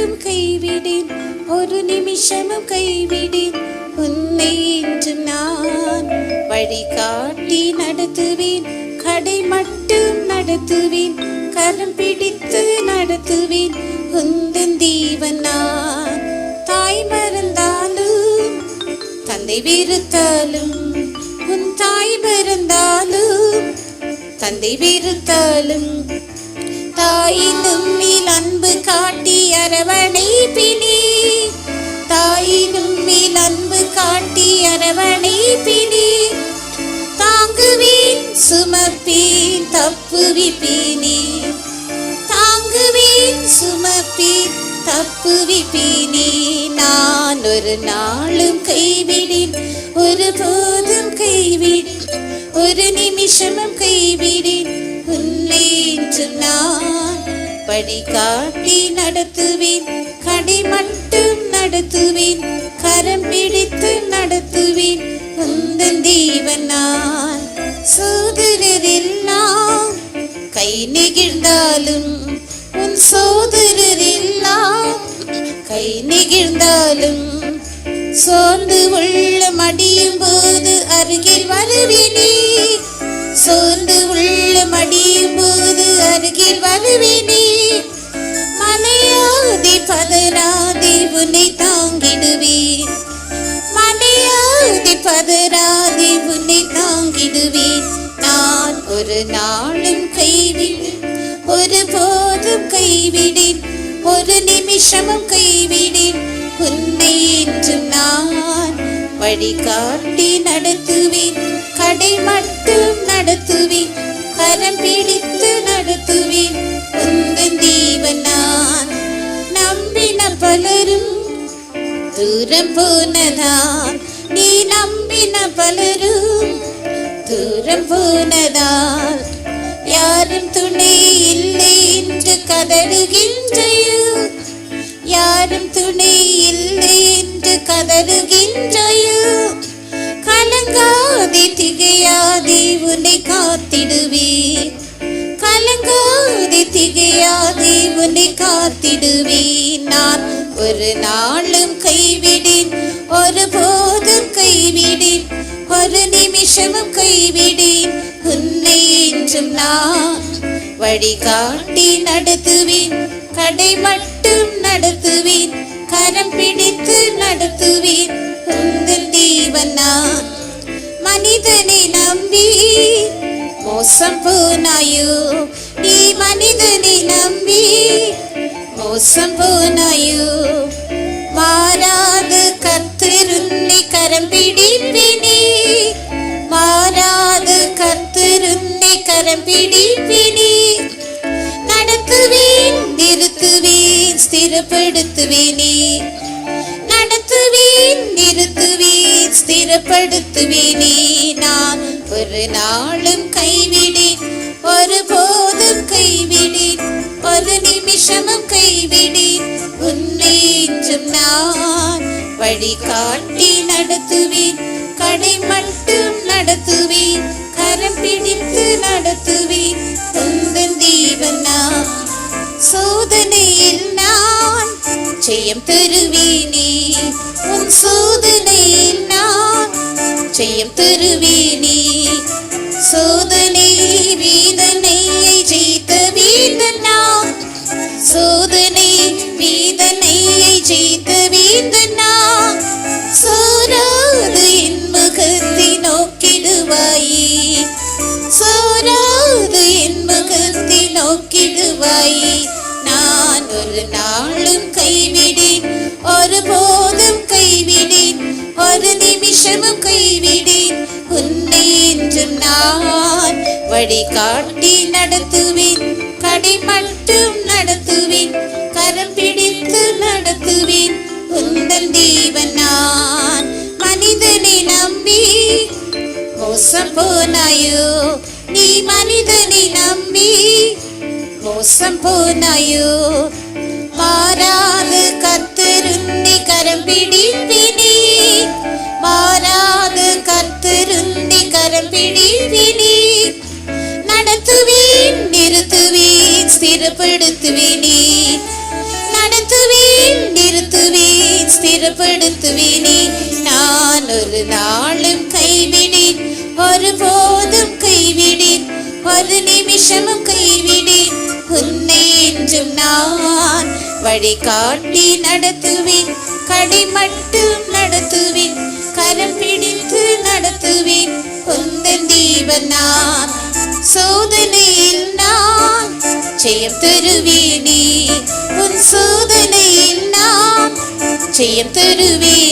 என்றும் கைவிடேன். ஒரு நிமிஷமும் கைவிடேன். உன்னை என்றும் நான் வழிகாட்டி நடத்துவேன். கடை மட்டும் நடத்துவேன். கரம் பிடித்து நடத்துவேன். உந்தன் தீவன் நான். தாய் மறந்தாலும் தந்தை வெறுத்தாலும் உன் தாய் மறந்தாலும் தந்தை வெறுத்தாலும் தாயினும் நீ அன்பு தப்புவிப்பேனே. நான் ஒரு நாளும் கைவிடேன். ஒரு போதும் கைவிடேன். ஒரு நிமிஷமும் கைவிடேன். உன்னை என்றும் நான் காட்டி நடத்துவேன். கடை மட்டும் நடத்துவேன். கரம் பிடித்து நடத்துவேன். உந்தன் தேவன் நான். கை நெகிழ்ந்தாலும் உன் சோதரரில் சோதரெல்லாம் கை நெகிழ்ந்தாலும் சோர்ந்து உள்ள மடியும் போது அருகில் வருவினே. சோர்ந்து உள்ள மடியும் போது அருகில் வருவினே. மனையாதி பதராதி உன்னை தாங்கிடுவேன் மனையாதி பதராதி உன்னை தாங்கிடுவேன் நான் ஒரு நாளும் கைவிடு ஒரு போதும் கைவிடேன். ஒரு நிமிஷமும் கைவிடேன் உன்னை என்றும் நான் வழிகாட்டி நடத்துவேன். கடை மட்டும் நடத்துவேன். கரம் பிடித்து நடத்துவேன். உந்தன் தேவன் நான். நம்பின பலரும் தூரம் போனதான் நீ நம்பின பலரும் தூரம் போனதால் யாரும் துணை இல்லை என்று கதறுகின்றையோ? யாரும் துணை இல்லை என்று கதறுகின்றையோ? கலங்காதே திகையாதே உன்னை காத்திடுவே. கலங்காதே திகையாதே உன்னை காத்திடுவே. நான் ஒரு நாளும் கைவிடேன் ஒரு போதும் கைவிடேன். ஒரு நிமிஷமும் கைவிடேன். உன்னை என்றும் நான் வழிகாட்டி நடத்துவேன். கடை மட்டும் நடத்துவேன். நேரம் கரம் பிடிப்பினே. நடத்துவேன் நிறுத்துவேன் ஸ்திரப்படுத்துவேனே. நடத்துவேன் நிறுத்துவேன் ஸ்திரப்படுத்துவேனே. நான் ஒரு நாளும் கைவிடேன் ஒரு போதும் கைவிடேன் ஒரு நிமிஷமும் கைவிடேன். உன்னை என்றும் நான் வழிகாட்டி நடத்துவேன் கடை மட்டும் நடத்துவேன் கரம் பிடி சோதனையில் நான் ஜெயம் தருவேனே. உன் சோதனையில் நான் ஜெயம் தருவேனே. வழிகாட்டி நடத்துவேன் கடை மட்டும் நடத்துவேன் கரம் பிடித்து நடத்துவேன். உந்தன் தேவன் நான் மனிதனை நம்பி. மோசம் போனாயோ நீ மனிதனை நம்பி. மோசம் போனாயோ ஸ்திரப்படுத்துவேனே நான் ஒரு நாளும் கைவிடேன். ஒரு போதும் கைவிடேன். ஒரு நிமிஷமும் கைவிடேன். உன்னை என்றும் நான் வழிகாட்டி நடத்துவேன். கடை மட்டும் நடத்துவேன். கரம் பிடித்து நடத்துவேன். உந்தன் தீபன் நான். சோதனையில் நான் ஜெயம் தருவேன். ஜெயம் தருவேனே.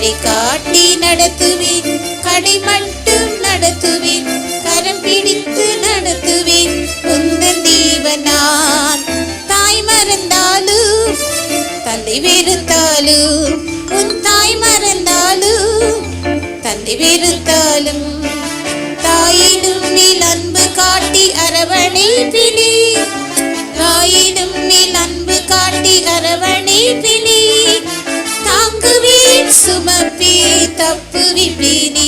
வழி காட்டி நடத்துவேன். கடை மட்டும் நடத்துவேன். கரம் பிடித்து நடத்துவேன். உந்தன் தீவன் தாய் மறந்தாலும் தந்தை வெறுத்தாலும் உன் தாய் மறந்தாலும் தந்தை வெறுத்தாலும் தாயினும் மேல் அன்பு காட்டி அரவணைப்பினே. தப்பு விப்பினே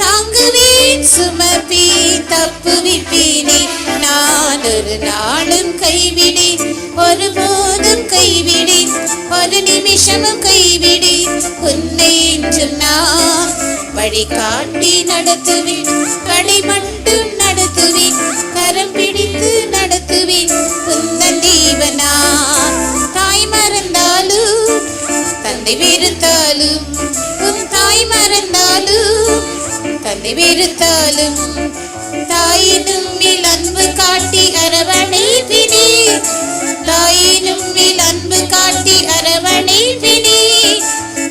தாங்குவேன் சுமப்பி தப்பு விப்பினே நான் ஒரு நாளும் கைவிடே ஒரு போதும் கைவிடேன் ஒரு நிமிஷமும் கைவிடேன். உன்னை என்றும் நான் வழிகாட்டி நடத்துவேன் கடை மட்டும் நடத்துவேன் கரம் பிடித்து நடத்துவேன். உந்தன் தீவனா தாய் மறந்தாலும் தந்தை வெறுத்தாலும் மறந்தாலும் தந்தை வெறுத்தாலும் தாயினும் மேல் அன்பு காட்டி அரவணைப்பினே. தாயினும் மேல் அன்பு காட்டி அரவணைப்பினே.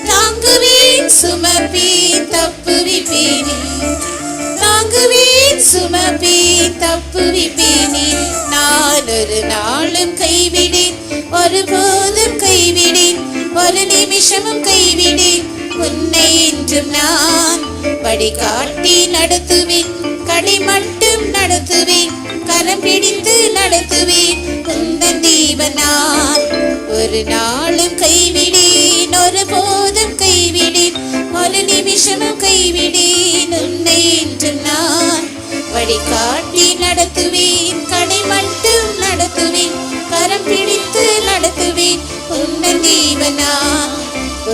தாங்குவேன் சுமப்பே தப்புவிப்பேனே தாங்குவேன் சுமப்பே தப்புவிப்பேனே நான் ஒரு நாளும் கைவிடேன் ஒருபோதும் கைவிடேன் ஒரு நிமிஷமும் கைவிடேன். உன்னை என்றும் நான் வழிகாட்டி நடத்துவேன் கடை மட்டும் நடத்துவேன் கரம் பிடித்து நடத்துவேன். உந்தன் தீபனான் ஒரு நாளும் கைவிடேன் ஒரு போதும் கைவிடேன் ஒரு நிமிஷமும் கைவிடேன். உன்னை என்றும் நான் வழிகாட்டி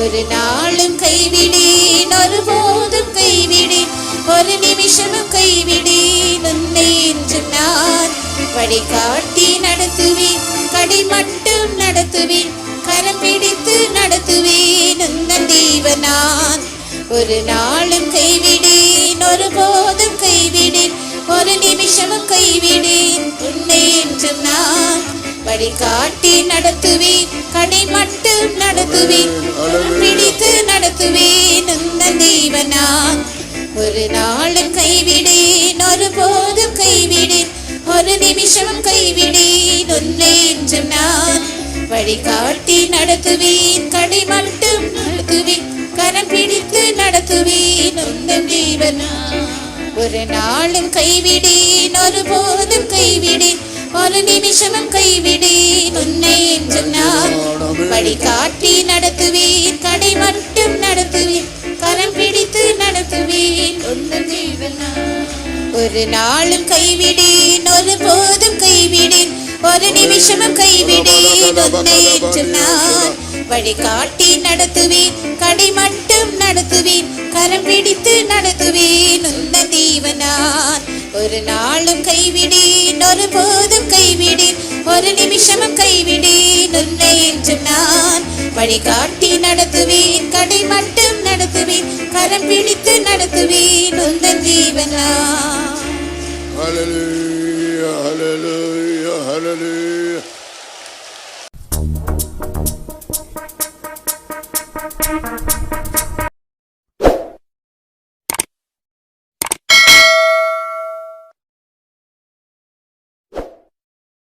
ஒரு நாளும் கைவிடேன் ஒரு போதும் கைவிடேன் ஒரு நிமிஷமும் கைவிடேன் உன்னை என்று நான் வழிகாட்டி நடத்துவேன் கடை மட்டும் நடத்துவேன் கரம் பிடித்து நடத்துவேன் உன்னன் தீவனான் ஒரு நாளும் கைவிடேன் ஒரு போதும் கைவிடேன் ஒரு நிமிஷமும் கைவிடேன் உன்னை என்று நான் வழிகாட்டி நடத்துவேன் கடை மட்டும் நடத்துவேன் பிடித்து நடத்துவேன் உந்தன் தீவனான் ஒரு நாளும் கைவிடேன் ஒரு போதும் கைவிடேன் ஒரு நிமிஷமும் கைவிடேன் உன்னை என்றும் நான் வழிகாட்டி நடத்துவேன் கடை மட்டும் நடத்துவேன் கரம் பிடித்து நடத்துவேன் உந்தன் தீவனான் ஒரு நாளும் கைவிடேன் ஒரு போதும் கைவிடேன் ஒரு நிமிஷமும் கைவிடேன் உன்னை என்று நான் வழிகாட்டி நடத்துவேன் கடை மட்டும் நடத்துவேன் கரம் பிடித்து நடத்துவேன் ஒரு நாளும் கைவிடேன் ஒரு போதும் கைவிடேன். ஒரு நிமிஷமும் கைவிடேன் உன்னை என்று நான் வழிகாட்டி நடத்துவேன் கடை மட்டும் நடத்துவேன் கரம் பிடித்து நடத்துவேன் உந்தன் தீவனான் ஒரு நாளும் கைவிடேன் ஒரு போதும் விஷமம் கைவிடேன் உன்னை என்று நான் வழிகாட்டி நடத்துவேன் கடை மட்டும் நடத்துவேன் கரம் பிடித்து நடத்துவேன் உந்தன் ஜீவனான் Hallelujah, hallelujah, hallelujah.